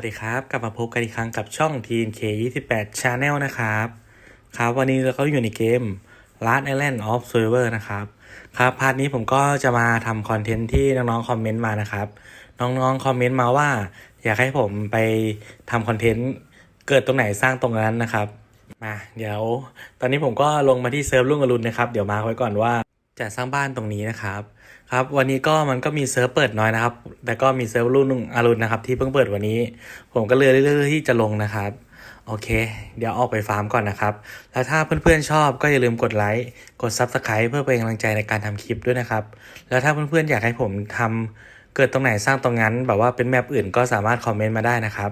วัสดีครับ กลับมาพบกันอีกครั้งกับช่อง TNK 28 Channel นะครับ ครับวันนี้เราก็อยู่ในเกม Last Island of Server นะครับ ครับพาร์ทนี้ผมก็จะมาทำคอนเทนต์ที่น้องๆคอมเมนต์มานะครับ น้องๆคอมเมนต์มาว่า อยากให้ผมไปทำคอนเทนต์เกิดตรงไหนสร้างตรงนั้นนะครับ มาเดี๋ยว ตอนนี้ผมก็ลงมาที่เซิร์ฟรุ่งอรุณนะครับ เดี๋ยวมาไว้ก่อนว่าจะสร้างบ้านตรงนี้นะครับ ครับวันนี้ก็มันก็มีเซิร์ฟเปิดน้อยนะครับ แต่ก็มีเซิร์ฟรุ่งอารุณนะครับ ที่เพิ่งเปิดวันนี้ ผมก็เลยเลือกที่จะลงนะครับ โอเค เดี๋ยวออกไปฟาร์มก่อนนะครับ แล้วถ้าเพื่อนๆชอบก็อย่าลืมกดไลค์กด Subscribe เพื่อเป็นกำลังใจในการทำคลิปด้วยนะครับ แล้วถ้าเพื่อนๆอยากให้ผมทำเกิดตรงไหนสร้างตรงนั้น แบบว่าเป็นแมปอื่นก็สามารถคอมเมนต์มาได้นะครับ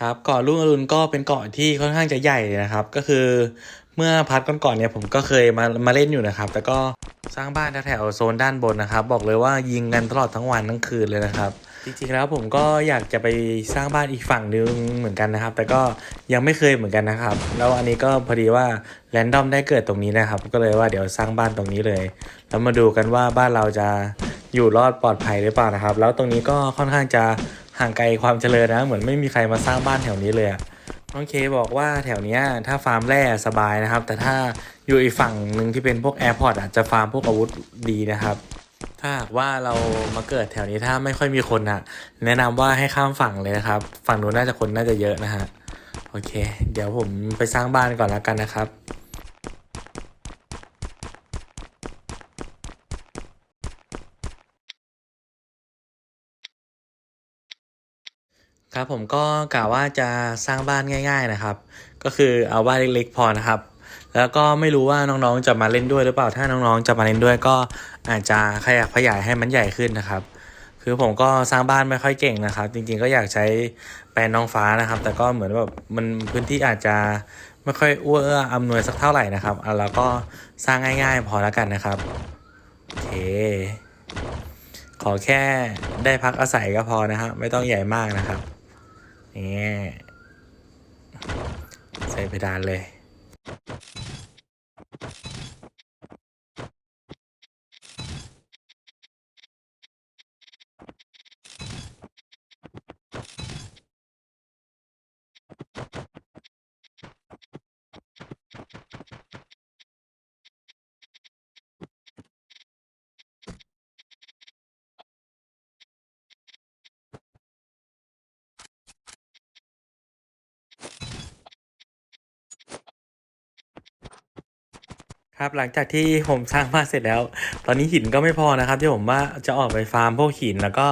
ครับเกาะลุ่งอรุณก็เป็นเกาะที่ค่อนข้างจะใหญ่นะครับ ก็คือ เมื่อพัดก่อนๆเนี่ยผมก็เคยมามาเล่นอยู่นะครับ แต่ก็สร้างบ้านแถวๆโซนด้านบนนะครับ บอกเลยว่ายิงกันตลอดทั้งวันทั้งคืนเลยนะครับ จริงๆแล้วผมก็อยากจะไปสร้างบ้านอีกฝั่งนึงเหมือนกันนะครับ แต่ก็ยังไม่เคยเหมือนกันนะครับ แล้วอันนี้ก็พอดีว่าแรนดอมได้เกิดตรงนี้นะครับ ก็เลยว่าเดี๋ยวสร้างบ้านตรงนี้เลย แล้วมาดูกันว่าบ้านเราจะอยู่รอดปลอดภัยหรือเปล่านะครับ แล้วตรงนี้ก็ค่อนข้างจะห่างไกลความเจริญนะ เหมือนไม่มีใครมาสร้างบ้านแถวนี้เลยอะ น้องเคบอกว่าแถวเนี้ยถ้าฟาร์มแร่สบายนะครับ แต่ถ้าอยู่อีกฝั่งหนึ่งที่เป็นพวกแอร์พอร์ตอาจจะฟาร์มพวกอาวุธดีนะครับ ถ้าหากว่าเรามาเกิดแถวนี้ถ้าไม่ค่อยมีคนอะแนะนำว่าให้ข้ามฝั่งเลยนะครับ ฝั่งนู้นน่าจะคนน่าจะเยอะนะฮะโอเค เดี๋ยวผมไปสร้างบ้านก่อนแล้วกันนะครับ ครับผมก็กะว่าจะสร้างบ้านง่าย ๆนะครับ ก็คือเอาบ้านเล็กๆพอนะครับ แล้วก็ไม่รู้ว่าน้องๆจะมาเล่นด้วยหรือเปล่าถ้าน้องๆจะมาเล่นด้วยก็อาจจะขยับขยายให้มันใหญ่ขึ้นนะครับ คือผมก็สร้างบ้านไม่ค่อยเก่งนะครับ จริงๆก็อยากใช้แปลนน้องฟ้านะครับ แต่ก็เหมือนแบบมันพื้นที่อาจจะไม่ค่อยเอื้ออำนวยสักเท่าไหร่นะครับเอาแล้วก็สร้างง่าย ๆ พอแล้วกันนะครับโอเคขอแค่ได้พักอาศัยก็พอนะครับไม่ต้องใหญ่มากนะครับ นี่ใส่เพดานเลย ครับหลังจากที่ผมสร้างบ้านเสร็จแล้ว ตอนนี้หินก็ไม่พอนะครับ ที่ผมว่าจะออกไปฟาร์มพวกหิน แล้วก็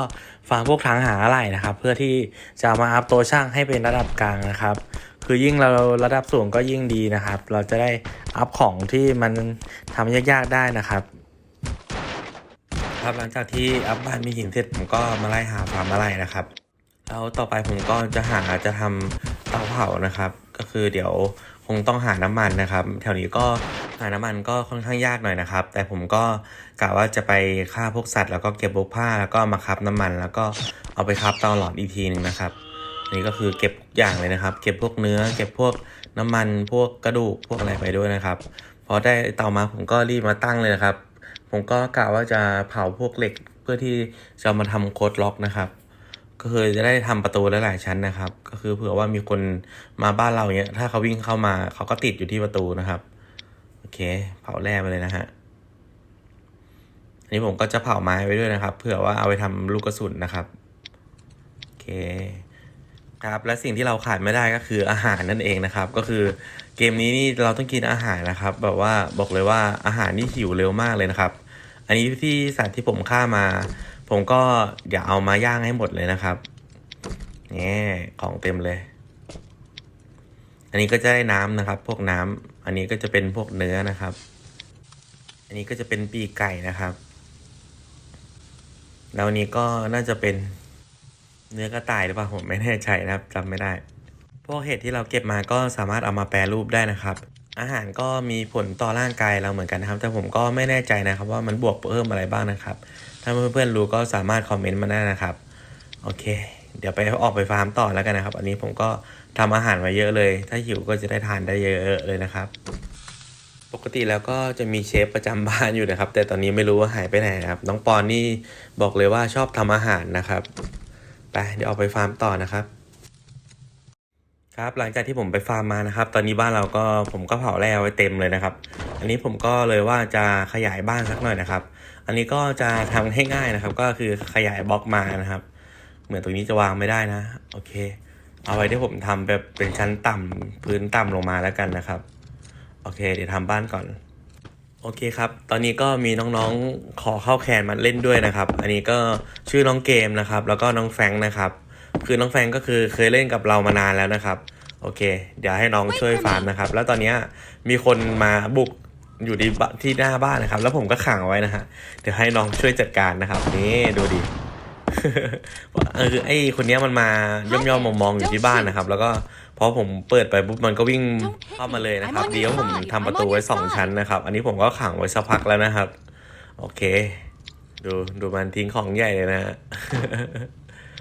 ฟาร์มพวกทางหาอะไรนะครับ เพื่อที่จะมาอัพตัวช่างให้เป็นระดับกลางนะครับ คือยิ่งเราระดับสูงก็ยิ่งดีนะครับ เราจะได้อัพของที่มันทำยากๆได้นะครับ ครับหลังจากที่อัพบ้านมีหินเสร็จผมก็มาไล่หาฟาร์มอะไรนะครับแล้วต่อไปผมก็จะหาจะทำเตาเผานะครับ ก็คือเดี๋ยวคงต้องหาน้ำมันนะครับ แถวนี้ก็หาน้ำมันก็ค่อนข้างยากหน่อยนะครับ แต่ผมก็กะว่าจะไปฆ่าพวกสัตว์แล้วก็เก็บพวกผ้าแล้วก็มาคับน้ำมัน แล้วก็เอาไปคับเตาหลอดอีกทีหนึ่งนะครับนนี้ก็คือเก็บทุกอย่างเลยนะครับ เก็บพวกเนื้อ เก็บพวกน้ำมันพวกกระดูกพวกอะไรไปด้วยนะครับพอได้เตามาผมก็รีบมาตั้งเลยนะครับ ผมก็กะว่าจะเผาพวกเหล็กเพื่อที่จะมาทำโคดล็อกนะครับ ก็คือจะได้ทำประตูหลายๆชั้นนะครับ ก็คือเผื่อว่ามีคนมาบ้านเราเนี้ย ถ้าเขาวิ่งเข้ามาเขาก็ติดอยู่ที่ประตูนะครับ โอเค เผาแร่ไปเลยนะฮะอันนี้ผมก็จะเผาไม้ไว้ด้วยนะครับ เผื่อว่าเอาไปทำลูกกระสุนนะครับโอเคครับและสิ่งที่เราขาดไม่ได้ก็คืออาหารนั่นเองนะครับ ก็คือเกมนี้นี่เราต้องกินอาหารนะครับ แบบว่าบอกเลยว่าอาหารนี่หิวเร็วมากเลยนะครับ อันนี้ที่สัตว์ที่ผมฆ่ามา ผมก็อย่าเอามาย่างให้หมดเลยนะครับนี่ของเต็มเลย อันนี้ก็จะได้น้ำนะครับ พวกน้ำอันนี้ก็จะเป็นพวกเนื้อนะครับ อันนี้ก็จะเป็นปีกไก่นะครับ แล้วนนี้ก็น่าจะเป็นเนื้อกระต่ายหรือเปล่าผมไม่แน่ใจนะครับจำไม่ได้ พวกเห็ดที่เราเก็บมาก็สามารถเอามาแปรรูปได้นะครับ อาหารก็มีผลต่อร่างกายเราเหมือนกันนะครับ แต่ผมก็ไม่แน่ใจนะครับว่ามันบวกเพิ่มอะไรบ้างนะครับ ถ้าเพื่อนๆรู้ก็สามารถคอมเมนต์มาได้นะครับ โอเค เดี๋ยวไปออกไปฟาร์มต่อแล้วกันนะครับ อันนี้ผมก็ทำอาหารมาเยอะเลย ถ้าหิวก็จะได้ทานได้เยอะเลยนะครับ ปกติแล้วก็จะมีเชฟประจำบ้านอยู่นะครับ แต่ตอนนี้ไม่รู้ว่าหายไปไหนนะครับ น้องปอนนี่บอกเลยว่าชอบทำอาหารนะครับไปไปเดี๋ยวออกไปฟาร์มต่อนะครับ ครับหลังจากที่ผมไปฟาร์มมานะครับ ตอนนี้บ้านเราก็ผมก็เผาแร่ไว้เต็มเลยนะครับ อันนี้ผมก็เลยว่าจะขยายบ้านสักหน่อยนะครับ อันนี้ก็จะทำให้ง่ายนะครับ ก็คือขยายบล็อกมานะครับ เหมือนตรงนี้จะวางไม่ได้นะ โอเค เอาไว้ที่ผมทำแบบเป็นชั้นต่ำพื้นต่ำลงมาแล้วกันนะครับ โอเค เดี๋ยวทำบ้านก่อน โอเคครับ ตอนนี้ก็มีน้องๆขอเข้าแคนมาเล่นด้วยนะครับ อันนี้ก็ชื่อน้องเกมนะครับ แล้วก็น้องแฟงนะครับ คือน้องแฟรงค์ก็คือเคยเล่นกับเรามานานแล้วนะครับ โอเค เดี๋ยวให้น้องช่วยฟาร์มนะครับ แล้วตอนเนี้ยมีคนมาบุกอยู่ที่บที่หน้าบ้านนะครับ แล้วผมก็ขังเอาไว้นะฮะเดี๋ยวให้น้องช่วยจัดการนะครับ นี่ดูดิเออไอคนเนี้ยมันมาย่อมย่อมมองๆอยู่ที่บ้านนะครับ แล้วก็พอผมเปิดไปปุ๊บมันก็วิ่งเข้ามาเลยนะครับดีว่าผมทำประตูไว้สองชั้นนะครับ อันนี้ผมก็ขังไว้สักพักแล้วนะครับ โอเค ดูดูมันทิ้งของใหญ่เลยนะฮะ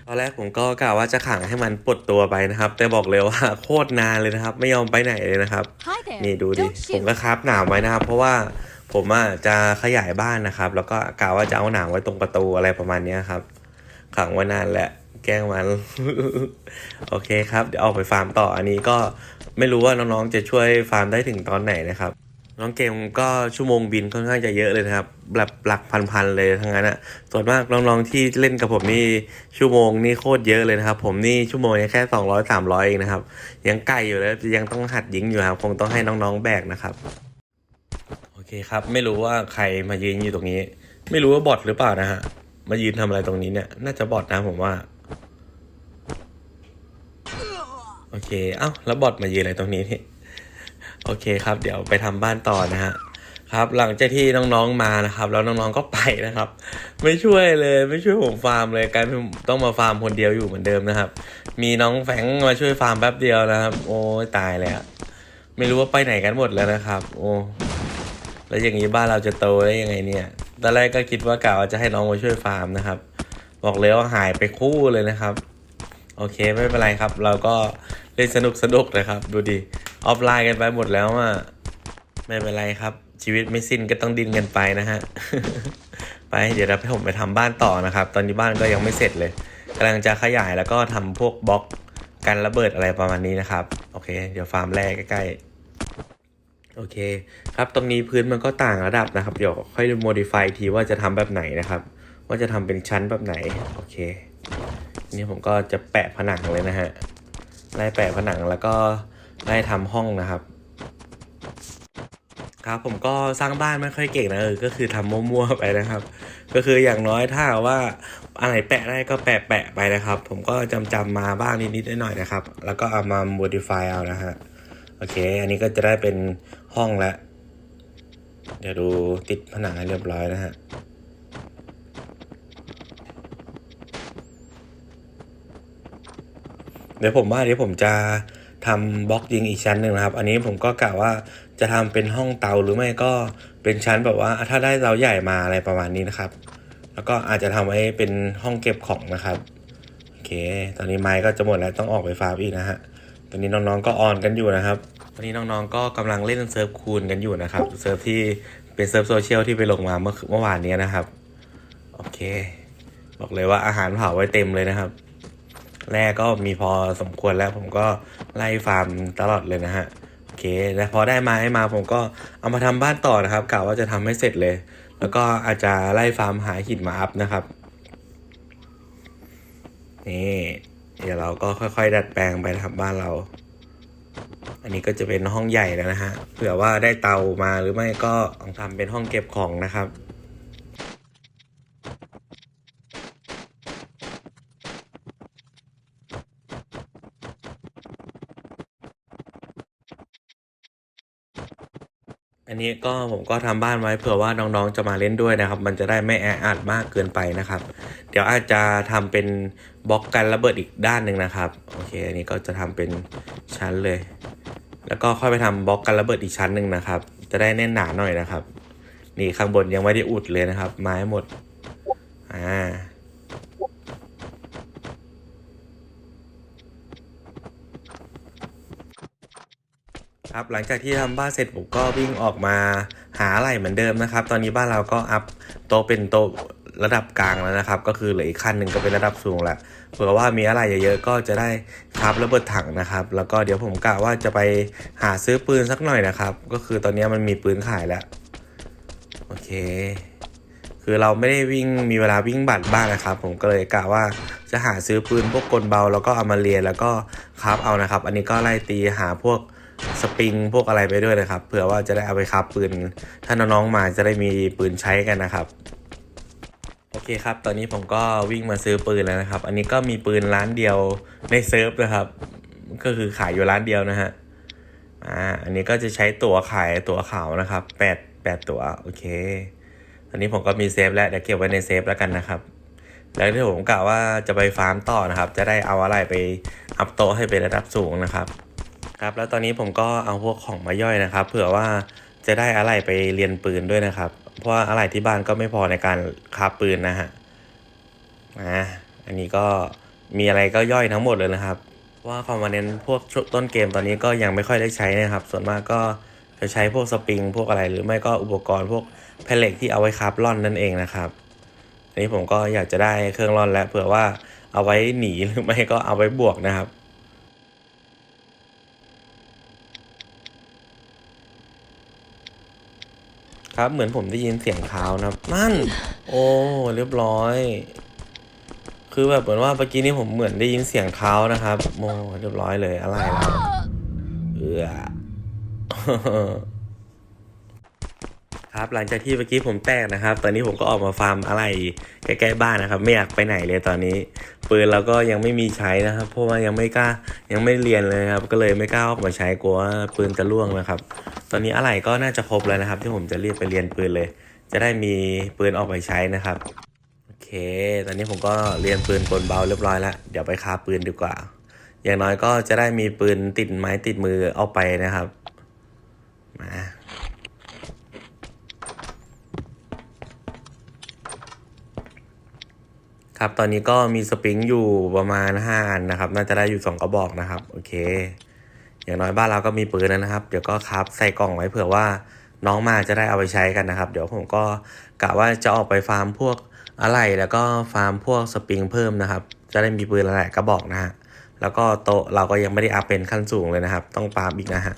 ตอนแรกผมก็กะว่าจะขังให้มันปลดตัวไปนะครับ แต่บอกเลยว่าโคตรนานเลยนะครับ ไม่ยอมไปไหนเลยนะครับ Hi there. นี่ดูดิ Don't ผม shoot. ก็คราฟหนามไว้นะครับ เพราะว่าผมอะจะขยายบ้านนะครับ แล้วก็กะว่าจะเอาหนามไว้ตรงประตูอะไรประมาณเนี้ยครับ ขังไว้นานแหละแกล้งมัน โอเคครับ เดี๋ยวออกไปฟาร์มต่อ อันนี้ก็ไม่รู้ว่าน้องๆจะช่วยฟาร์มได้ถึงตอนไหนนะครับ น้องเกมก็ชั่วโมงบินค่อนข้างจะเยอะเลยนะครับแบบหลักพันๆเลยทั้งนั้นอะส่วนมากน้องๆที่เล่นกับผมนี่ชั่วโมงนี่โคตรเยอะเลยนะครับ ผมนี่ชั่วโมงแค่สองร้อยสามร้อยเองนะครับ ยังไกลอยู่เลยยังต้องหัดยิงอยู่ครับคงต้องให้น้องๆแบกนะครับ โอเคครับ ไม่รู้ว่าใครมายืนอยู่ตรงนี้ ไม่รู้ว่าบอทหรือเปล่านะฮะมายืนทำอะไรตรงนี้เนี่ยน่าจะบอทนะผมว่าโอเค เอ้า แล้วบอทมายืนอะไรตรงนี้นี่ โอเคครับ เดี๋ยวไปทำบ้านต่อนะฮะครับหลังจากที่น้องๆมานะครับ แล้วน้องๆก็ไปนะครับ ไม่ช่วยเลยไม่ช่วยผมฟาร์มเลยกลายเป็นต้องมาฟาร์มคนเดียวอยู่เหมือนเดิมนะครับ มีน้องแฝงมาช่วยฟาร์มแป๊บเดียวนะครับ โอ้ตายเลยอะไม่รู้ว่าไปไหนกันหมดแล้วนะครับ โอ้แล้วอย่างนี้บ้านเราจะโตได้ยังไงเนี่ยตอนแรกก็คิดว่ากะว่าจะให้น้องมาช่วยฟาร์มนะครับ บอกเลยว่าหายไปคู่เลยนะครับ โอเคไม่เป็นไรครับ เราก็เล่นสนุกสนุกนะครับ ดูดิ ออฟไลน์กันไปหมดแล้วอะไม่เป็นไรครับ ชีวิตไม่สิ้นก็ต้องดิ้นกันไปนะฮะ ไปเดี๋ยวเราผมไปทำบ้านต่อนะครับ ตอนนี้บ้านก็ยังไม่เสร็จเลยกำลังจะขยายแล้วก็ทำพวกบล็อกกันระเบิดอะไรประมาณนี้นะครับ โอเค เดี๋ยวฟาร์มแรกใกล้ๆโอเค ครับตรงนี้พื้นมันก็ต่างระดับนะครับ เดี๋ยวค่อยโมดิฟายทีว่าจะทำแบบไหนนะครับ ว่าจะทำเป็นชั้นแบบไหน โอเค นี่ผมก็จะแปะผนังเลยนะฮะไล่แปะผนังแล้วก็ไล่ทำห้องนะครับ ครับผมก็สร้างบ้านไม่ค่อยเก่งนะเออก็คือทำมั่วๆไปนะครับ ก็คืออย่างน้อยถ้าว่าอะไรแปะได้ก็แปะแปะไปนะครับ ผมก็จำจำๆมาบ้างนิดๆหน่อยๆนะครับ แล้วก็เอามา modify เอานะฮะโอเค อันนี้ก็จะได้เป็นห้องแล้วเดี๋ยวดูติดผนังให้เรียบร้อยนะฮะ เดี๋ยวผมว่าเดี๋ยวผมจะทำบล็อกยิงอีกชั้นหนึ่งนะครับ อันนี้ผมก็กะว่าจะทำเป็นห้องเตาหรือไม่ก็เป็นชั้นแบบว่าถ้าได้เตาใหญ่มาอะไรประมาณนี้นะครับ แล้วก็อาจจะทำไว้เป็นห้องเก็บของนะครับโอเค ตอนนี้ไม้ก็จะหมดแล้วต้องออกไปฟาร์มอีกนะฮะตอนนี้น้องๆก็ออนกันอยู่นะครับตอนนี้น้องๆก็กำลังเล่นเซิร์ฟคูณกันอยู่นะครับเซิร์ฟที่เป็นเซิร์ฟโซเชียลที่ไปลงมาเมื่อเมื่อวานนี้นะครับโอเค บอกเลยว่าอาหารเผาไว้เต็มเลยนะครับ แรกก็มีพอสมควรแล้วผมก็ไล่ฟาร์มตลอดเลยนะฮะโอเคแล้วพอได้ไม้มาผมก็เอามาทำบ้านต่อนะครับกะว่าจะทำให้เสร็จเลย แล้วก็อาจจะไล่ฟาร์มหาหินมาอัพนะครับนี่เดี๋ยวเราก็ค่อยๆ ดัดแปลงไปนะครับบ้านเรา อันนี้ก็จะเป็นห้องใหญ่แล้วนะฮะเผื่อว่าได้เตามาหรือไม่ก็ต้องทำเป็นห้องเก็บของนะครับ อันนี้ก็ผมก็ทำบ้านไว้เผื่อว่าน้องๆจะมาเล่นด้วยนะครับ มันจะได้ไม่แออัดมากเกินไปนะครับ เดี๋ยวอาจจะทำเป็นบล็อกกันระเบิดอีกด้านหนึ่งนะครับโอเค อันนี้ก็จะทำเป็นชั้นเลย แล้วก็ค่อยไปทำบล็อกกันระเบิดอีกชั้นหนึ่งนะครับ จะได้แน่นหนาหน่อยนะครับ นี่ข้างบนยังไม่ได้อุดเลยนะครับ ไม้หมด อ่า ครับ หลังจากที่ทำบ้านเสร็จผมก็วิ่งออกมาหาอะไรเหมือนเดิมนะครับ ตอนนี้บ้านเราก็อัพโตเป็นโตระดับกลางแล้วนะครับ ก็คือเหลืออีกขั้นหนึ่งก็เป็นระดับสูงแล้วเผื่อว่ามีอะไรเยอะๆก็จะได้ครับระเบิดถังนะครับ แล้วก็เดี๋ยวผมกะว่าจะไปหาซื้อปืนสักหน่อยนะครับ ก็คือตอนนี้มันมีปืนขายแล้วโอเค คือเราไม่ได้วิ่งมีเวลาวิ่งบัตรบ้านนะครับ ผมก็เลยกะว่าจะหาซื้อปืนพวกกลเบา แล้วก็เอามาเรียนแล้วก็ครับเอานะครับ อันนี้ก็ไล่ตีหาพวก สปริงพวกอะไรไปด้วยนะครับเผื่อว่าจะได้เอาไปครับปืน ถ้าน้องๆมาจะได้มีปืนใช้กันนะครับโอเคครับ ตอนนี้ผมก็วิ่งมาซื้อปืนแล้วนะครับ อันนี้ก็มีปืนร้านเดียวในเซิร์ฟนะครับ ก็คือขายอยู่ร้านเดียวนะฮะ อ่า อันนี้ก็จะใช้ตั๋วขายตั๋วขาวนะครับแปดแปดตั๋วโอเค ตอนนี้ผมก็มีเซฟแล้วเดี๋ยวเก็บไว้ในเซฟแล้วกันนะครับ แล้วที่ผมกะว่าจะไปฟาร์มต่อนะครับ จะได้เอาอะไรไปอัพโตให้เป็นระดับสูงนะครับ ครับแล้วตอนนี้ผมก็เอาพวกของมาย่อยนะครับ เผื่อว่าจะได้อะไรไปเรียนปืนด้วยนะครับ เพราะว่าอะไรที่บ้านก็ไม่พอในการคาฟปืนนะฮะอ่าอันนี้ก็มีอะไรก็ย่อยทั้งหมดเลยนะครับ ว่าคอมมานเนนพวกต้นเกมตอนนี้ก็ยังไม่ค่อยได้ใช้นะครับ ส่วนมากก็จะใช้พวกสปริงพวกอะไรหรือไม่ก็อุปกรณ์พวกแผ่นเหล็กที่เอาไว้คาฟล่อนนั่นเองนะครับอันนี้ผมก็อยากจะได้เครื่องร่อนแล้วเผื่อว่าเอาไว้หนีหรือไม่ก็เอาไว้บวกนะครับ ครับ เหมือนผมได้ยินเสียงเท้านะครับ นั่น โอ้เรียบร้อย คือแบบเหมือนว่าเมื่อกี้นี้ผมเหมือนได้ยินเสียงเท้านะครับโมเรียบร้อยเลยอะไรแล้วเออ ครับหลังจากที่เมื่อกี้ผมแตกนะครับ ตอนนี้ผมก็ออกมาฟาร์มอะไรใกล้ๆบ้านนะครับ ไม่อยากไปไหนเลยตอนนี้ปืนเราก็ยังไม่มีใช้นะครับ เพราะว่ายังไม่กล้ายังไม่เรียนเลยครับ ก็เลยไม่กล้าออกมาใช้กลัวว่าปืนจะล่วงนะครับ ตอนนี้อะไรก็น่าจะครบแล้วนะครับ ที่ผมจะรีบไปเรียนปืนเลย จะได้มีปืนออกไปใช้นะครับโอเค ตอนนี้ผมก็เรียนปืนกลเบาเรียบร้อยแล้วเดี๋ยวไปคาปืนดีกว่า อย่างน้อยก็จะได้มีปืนติดไม้ติดมือเอาไปนะครับมา ครับตอนนี้ก็มีสปริงอยู่ประมาณ5อันนะครับ น่าจะได้อยู่ 2กระบอกนะครับ โอเค อย่างน้อยบ้านเราก็มีปืนแล้วนะครับ เดี๋ยวก็ครับใส่กล่องไว้เผื่อว่าน้องมาจะได้เอาไปใช้กันนะครับ เดี๋ยวผมก็กะว่าจะออกไปฟาร์มพวกอะไรแล้วก็ฟาร์มพวกสปริงเพิ่มนะครับ จะได้มีปืนหลายกระบอกนะฮะแล้วก็โต๊ะเราก็ยังไม่ได้อัพเป็นขั้นสูงเลยนะครับ ต้องฟาร์มอีกนะฮะ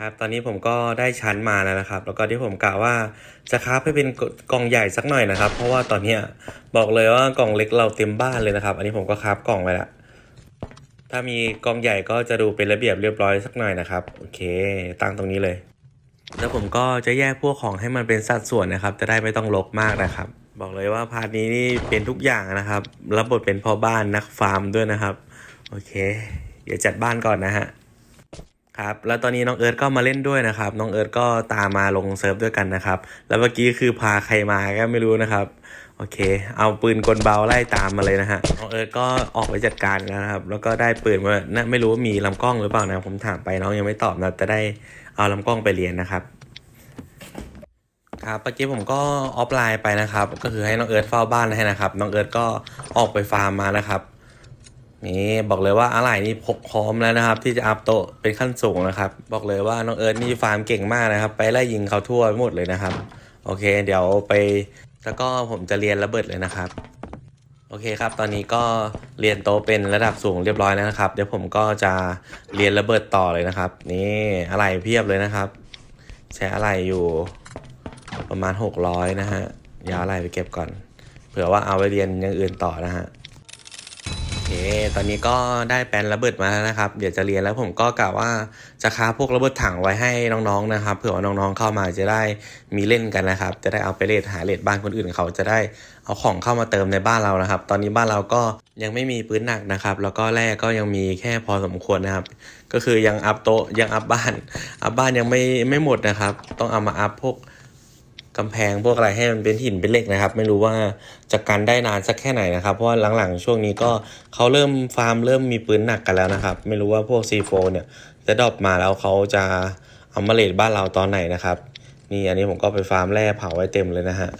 ครับตอนนี้ผมก็ได้ชั้นมาแล้วนะครับ แล้วก็ที่ผมกะว่าจะคราฟให้เป็นกล่องใหญ่สักหน่อยนะครับ เพราะว่าตอนนี้บอกเลยว่ากล่องเล็กเราเต็มบ้านเลยนะครับ อันนี้ผมก็คราฟกล่องไว้แล้วถ้ามีกล่องใหญ่ก็จะดูเป็นระเบียบเรียบร้อยสักหน่อยนะครับโอเค ตั้งตรงนี้เลย แล้วผมก็จะแยกพวกของให้มันเป็นสัดส่วนนะครับ จะได้ไม่ต้องรกมากนะครับ บอกเลยว่าพาร์ทนี้นี่เป็นทุกอย่างนะครับรับบทเป็นพ่อบ้านนักฟาร์มด้วยนะครับโอเค เดี๋ยวจัดบ้านก่อนนะฮะ ครับแล้วตอนนี้น้องเอิร์ธก็มาเล่นด้วยนะครับ น้องเอิร์ธก็ตามมาลงเซิร์ฟด้วยกันนะครับ แล้วเมื่อกี้คือพาใครมาก็ไม่รู้นะครับ โอเค เอาปืนกลเบาไล่ตามมาเลยนะฮะน้องเอิร์ธก็ออกไปจัดการแล้วนะครับ แล้วก็ได้ปืนมาน่าไม่รู้ว่ามีลำกล้องหรือเปล่านะผมถามไปน้องยังไม่ตอบนะจะได้เอาลำกล้องไปเรียนนะครับครับเมื่อกี้ผมก็ออฟไลน์ไปนะครับ ก็คือให้น้องเอิร์ธเฝ้าบ้านให้นะครับ น้องเอิร์ธก็ออกไปฟาร์มมานะครับ นี่บอกเลยว่าอะไรนี่พกพร้อมแล้วนะครับ ที่จะอัพโตเป็นขั้นสูงนะครับ บอกเลยว่าน้องเอิร์ธนี่ฟาร์มเก่งมากนะครับ ไปไล่ยิงเขาทั่วหมดเลยนะครับ โอเค เดี๋ยวไปแล้วก็ผมจะเรียนระเบิดเลยนะครับ โอเคครับ ตอนนี้ก็เรียนโตเป็นระดับสูงเรียบร้อยแล้วนะครับ เดี๋ยวผมก็จะเรียนระเบิดต่อเลยนะครับ นี่อะไรเพียบเลยนะครับ ใช้อะไรอยู่ประมาณ 600 นะฮะอยาอะไรไปเก็บก่อน เผื่อว่าเอาไปเรียนอย่างอื่นต่อนะฮะ เค ตอนนี้ก็ได้แปลนระเบิดมาแล้วนะครับ เดี๋ยวจะเรียนแล้วผมก็กะว่าจะค้าพวกระเบิดถังไว้ให้น้องๆนะครับ เผื่อว่าน้องๆเข้ามาจะได้มีเล่นกันนะครับ จะได้เอาไปเลทหาเลทบ้านคนอื่นเขาจะได้เอาของเข้ามาเติมในบ้านเรานะครับ ตอนนี้บ้านเราก็ยังไม่มีปืนหนักนะครับ แล้วก็แร่ก็ยังมีแค่พอสมควรนะครับ ก็คือยังอัพโต๊ะยังอัพบ้าน อัพบ้านยังไม่ไม่หมดนะครับ ต้องเอามาอัพพวก กำแพงพวกอะไรให้มันเป็นหินเป็นเหล็กนะครับ ไม่รู้ว่าจะกันได้นานสักแค่ไหนนะครับ เพราะว่าหลังๆ ช่วงนี้ก็เขาเริ่มฟาร์มเริ่มมีปืนหนักกันแล้วนะครับ ไม่รู้ว่าพวก C4 เนี่ยจะดรอปมาแล้วเขาจะเอามาเลดบ้านเราตอนไหนนะครับ นี่อันนี้ผมก็ไปฟาร์มแร่เผาไว้เต็มเลยนะฮะ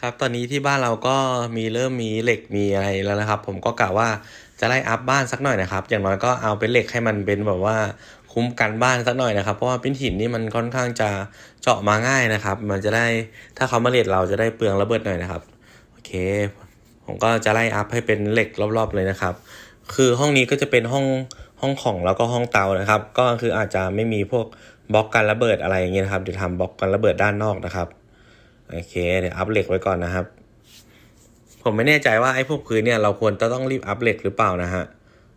ครับตอนนี้ที่บ้านเราก็มีเริ่มมีเหล็กมีอะไรแล้วนะครับ ผมก็กะว่าจะไล่อัพบ้านสักหน่อยนะครับ อย่างน้อยก็เอาเป็นเหล็กให้มันเป็นแบบว่า คุ้มกันบ้านสักหน่อยนะครับ เพราะว่าเป็นหินนี่มันค่อนข้างจะเจาะมาง่ายนะครับ มันจะได้ถ้าเขามาเลดเราจะได้เปลืองระเบิดหน่อยนะครับโอเค ผมก็จะไล่อัพให้เป็นเหล็กรอบๆเลยนะครับ คือห้องนี้ก็จะเป็นห้องห้องของแล้วก็ห้องเตานะครับ ก็คืออาจจะไม่มีพวกบล็อกกันระเบิดอะไรอย่างเงี้ยนะครับเดี๋ยวทำบล็อกกันระเบิดด้านนอกนะครับโอเคเดี๋ยวอัพเหล็กไว้ก่อนนะครับ ผมไม่แน่ใจว่าไอ้พวกพื้นเนี่ยเราควรจะต้องรีบอัพเหล็กหรือเปล่านะฮะ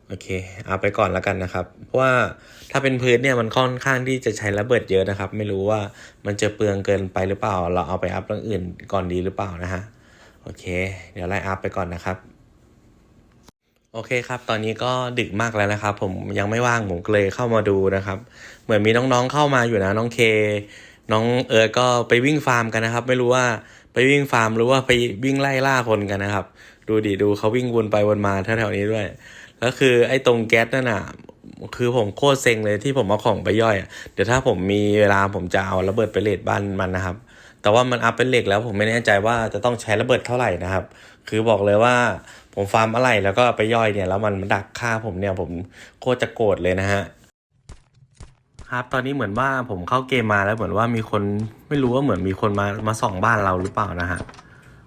โอเคเอัพไปก่อนแล้วกันนะครับ เพราะว่าถ้าเป็นพื้นเนี่ยมันค่อนข้างที่จะใช้ระเบิดเยอะนะครับ ไม่รู้ว่ามันจะเปลืองเกินไปหรือเปล่า เราเอาไปอัพเรื่องอื่นก่อนดีหรือเปล่านะฮะโอเค เดี๋ยวไล่อัพไปก่อนนะครับ โอเคครับ ตอนนี้ก็ดึกมากแล้วนะครับ ผมยังไม่ว่างผมเลยเข้ามาดูนะครับ เหมือนมีน้องๆเข้ามาอยู่นะน้องเค น้องเอิร์ก็ไปวิ่งฟาร์มกันนะครับ ไม่รู้ว่าไปวิ่งฟาร์มหรือว่าไปวิ่งไล่ล่าคนกันนะครับ ดูดิดูเขาวิ่งวนไปวนมาแถวๆนี้ด้วย แล้วคือไอ้ตรงแก๊สนั่นน่ะคือผมโคตรเซ็งเลยที่ผมเอาของไปย่อยอะเดี๋ยวถ้าผมมีเวลาผมจะเอาระเบิดไปเลดบ้านมันนะครับ แต่ว่ามันอัพเป็นเหล็กแล้วผมไม่แน่ใจว่าจะต้องใช้ระเบิดเท่าไหร่นะครับ คือบอกเลยว่าผมฟาร์มอะไรแล้วก็ไปย่อยเนี่ยแล้วมันดักฆ่าผมเนี่ยผมโคตรจะโกรธเลยนะฮะครับตอนนี้เหมือนว่าผมเข้าเกมมาแล้วเหมือนว่ามีคนไม่รู้ว่าเหมือนมีคนมามาส่องบ้านเราหรือเปล่านะฮะ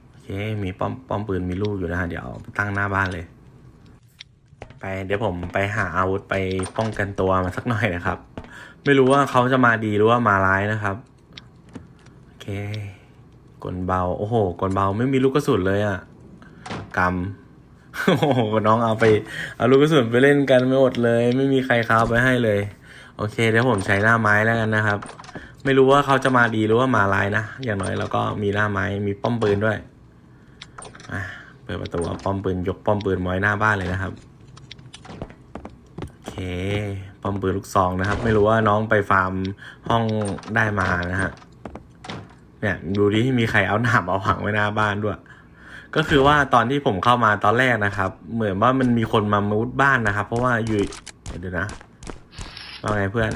โอเคมีป้อมป้อมปืนมีลูกอยู่นะฮะเดี๋ยวเอาตั้งหน้าบ้านเลย ไปเดี๋ยวผมไปหาอาวุธไปป้องกันตัวมาสักหน่อยนะครับ ไม่รู้ว่าเขาจะมาดีหรือว่ามาร้ายนะครับ โอเค กลเบา โอ้โห กลเบาไม่มีลูกกระสุนเลยอะกำโอ้โหน้องเอาไป เอาลูกกระสุนไปเล่นกันไม่อดเลย ไม่มีใครคาไปให้เลย โอเค เดี๋ยวผมใช้หน้าไม้แล้วกันนะครับ ไม่รู้ว่าเขาจะมาดีหรือว่ามาร้ายนะอย่างน้อยเราก็มีหน้าไม้มีป้อมปืนด้วยอะเปิดประตูเอาป้อมปืนยกป้อมปืนไว้หน้าบ้านเลยนะครับ ป้อมปืนลูกซองนะครับ ไม่รู้ว่าน้องไปฟาร์มห้องได้มานะฮะเนี่ยดูดิที่มีใครเอาหนามเอาผังไว้หน้าบ้านด้วย ก็คือว่าตอนที่ผมเข้ามาตอนแรกนะครับ เหมือนว่ามันมีคนมามุดบ้านนะครับ เพราะว่าอยู่เดี๋ยวนะว่าไงเพื่อน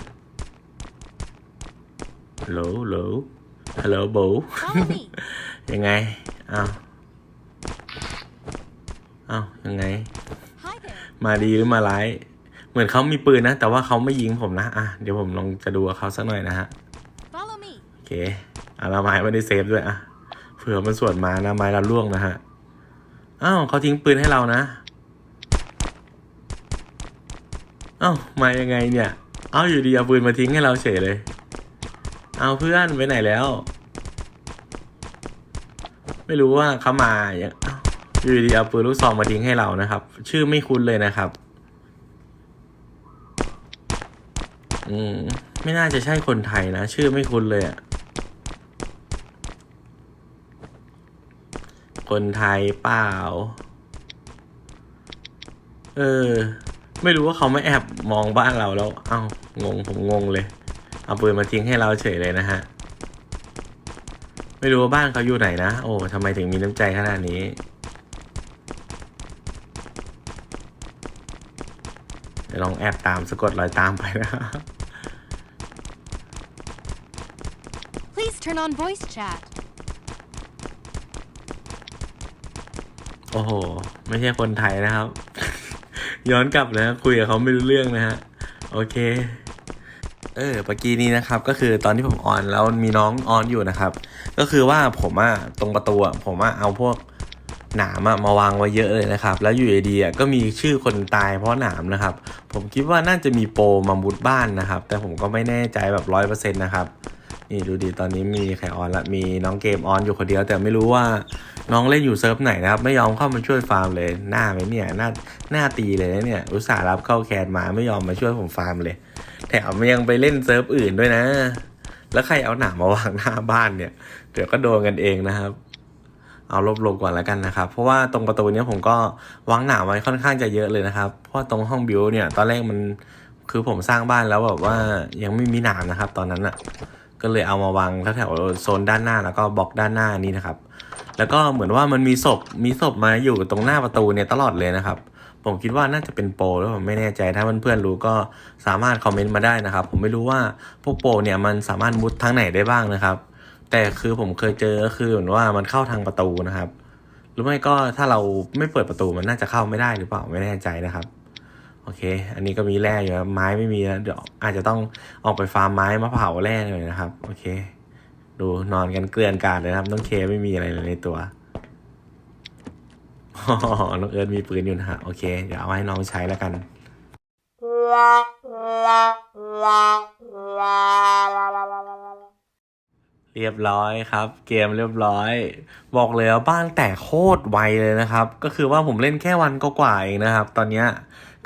ฮัลโหลฮัลโหลฮัลโหลโบ Follow me. ยังไงอ้าวอ้าวยังไง Hi there. มาดีหรือมาร้าย เหมือนเขามีปืนนะ แต่ว่าเขาไม่ยิงผมนะ อะ เดี๋ยวผมลองจะดูกับเขาสักหน่อยนะฮะ Follow me. โอเคเอาละไม้ไม่ได้เซฟด้วยอะ เผื่อมันสวนมานะไม้เราล่วงนะฮะ อ้าวเขาทิ้งปืนให้เรานะ อ้าวมายังไงเนี่ย เอ้าอยู่ดีเอาปืนมาทิ้งให้เราเฉยเลย เอาเพื่อนไปไหนแล้ว ไม่รู้ว่าเขามาอย่างเอ้าอยู่ดีเอาปืนลูกซองมาทิ้งให้เรานะครับ ชื่อไม่คุ้นเลยนะครับ อืม ไม่น่าจะใช่คนไทยนะ ชื่อไม่คุ้นเลยอะคนไทยเปล่า เออ ไม่รู้ว่าเขาไม่แอบมองบ้านเราแล้ว เอ้างงผมงงเลย เอาปืนมาทิ้งให้เราเฉยเลยนะฮะ ไม่รู้ว่าบ้านเขาอยู่ไหนนะ โอ้ทำไมถึงมีน้ำใจขนาดนี้เดี๋ยวลองแอบตามสะกดรอยตามไปนะ turn on voice chat. โอ้โห ไม่ใช่คนไทยนะครับ ย้อนกลับนะคุยกับเขาไม่รู้เรื่องนะฮะ โอเค เออเมื่อกี้นี้นะครับ ก็คือตอนที่ผมออนแล้วมีน้องออนอยู่นะครับ ก็คือว่าผมอะตรงประตูอะผมอะเอาพวกหนามอะมาวางไว้เยอะเลยนะครับ แล้วอยู่ดีๆอะก็มีชื่อคนตายเพราะหนามนะครับ ผมคิดว่าน่าจะมีโปรมามุดบ้านนะครับ แต่ผมก็ไม่แน่ใจแบบร้อยเปอร์เซ็นต์นะครับ นี่ดูดีตอนนี้มีใครออนละมีน้องเกมออนอยู่คนเดียวแต่ไม่รู้ว่าน้องเล่นอยู่เซิร์ฟไหนนะครับ ไม่ยอมเข้ามาช่วยฟาร์มเลยหน้าไหมเนี่ยหน้าหน้าตีเลยนะเนี่ยอุตส่าห์รับเข้าแคนมาไม่ยอมมาช่วยผมฟาร์มเลยแถมยังไปเล่นเซิร์ฟอื่นด้วยนะ แล้วใครเอาหนามมาวางหน้าบ้านเนี่ยเดี๋ยวก็โดนกันเองนะครับ เอาลบลงก่อนแล้วกันนะครับ เพราะว่าตรงประตูเนี้ยผมก็วางหนามไว้ค่อนข้างจะเยอะเลยนะครับ เพราะตรงห้องบิวเนี่ยตอนแรกมันคือผมสร้างบ้านแล้วแบบว่ายังไม่มีหนามนะครับ ตอนนั้นอะ ก็เลยเอามาวางแถวโซนด้านหน้าแล้วก็บล็อกด้านหน้านี้นะครับ แล้วก็เหมือนว่ามันมีศพมีศพมาอยู่ตรงหน้าประตูเนี่ยตลอดเลยนะครับ ผมคิดว่าน่าจะเป็นโปรแล้วผมไม่แน่ใจถ้าเพื่อนๆรู้ก็สามารถคอมเมนต์มาได้นะครับ ผมไม่รู้ว่าพวกโปรเนี่ยมันสามารถมุดทางไหนได้บ้างนะครับ แต่คือผมเคยเจอก็คือเหมือนว่ามันเข้าทางประตูนะครับ หรือไม่ก็ถ้าเราไม่เปิดประตูมันน่าจะเข้าไม่ได้หรือเปล่าไม่แน่ใจนะครับ โอเค อันนี้ก็มีแร่อยู่นะไม้ไม่มีแล้วเดี๋ยวอาจจะต้องออกไปฟาร์มไม้มาเผาแร่หน่อยนะครับ โอเค ดูนอนกันเกลื่อนกาดเลยครับน้องเคไม่มีอะไรเลยในตัวอน้องเอิร์ธมีปืนอยู่นะฮะโอเค เดี๋ยวเอาให้น้องใช้แล้วกันเรียบร้อยครับ เกมเรียบร้อย บอกเลยว่าบ้านแตกโคตรไวเลยนะครับ ก็คือว่าผมเล่นแค่วันก็กว่าเองนะครับ ตอนเนี้ย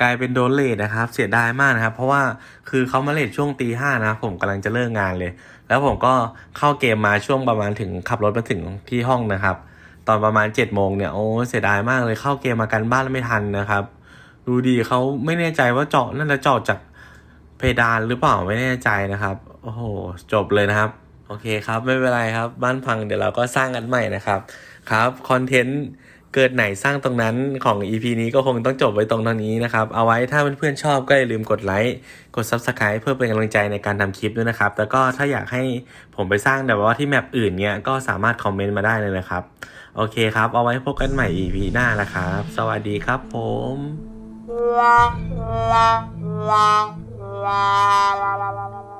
กลายเป็นโดนเลทนะครับ เสียดายมากนะครับ เพราะว่าคือเขามาเลทช่วงตีห้านะ ผมกำลังจะเลิกงานเลย แล้วผมก็เข้าเกมมาช่วงประมาณถึงขับรถมาถึงที่ห้องนะครับ ตอนประมาณ7จ็ดโมงเนี่ยโอ้เสียดายมากเลยเข้าเกมมากันบ้านแล้วไม่ทันนะครับ ดูดีเขาไม่แน่ใจว่าเจาะนั่นจะเจาะจากเพดานหรือเปล่าไม่แน่ใจนะครับโอ้โหจบเลยนะครับ โอเคครับไม่เป็นไรครับ บ้านพังเดี๋ยวเราก็สร้างกันใหม่นะครับครับคอนเทนต์ เกิดไหนสร้างตรงนั้นของ EP นี้ก็คงต้องจบไว้ตรงเท่านี้นะครับ เอาไว้ถ้าเพื่อนๆชอบก็อย่าลืมกดไลค์ กด Subscribe เพื่อเป็นกำลังใจในการทำคลิปด้วยนะครับ แล้วก็ถ้าอยากให้ผมไปสร้างแบบว่าที่แมปอื่นเนี้ยก็สามารถคอมเมนต์มาได้เลยนะครับ โอเคครับ เอาไว้พบกันใหม่ EP หน้านะครับ สวัสดีครับผม la la la la la la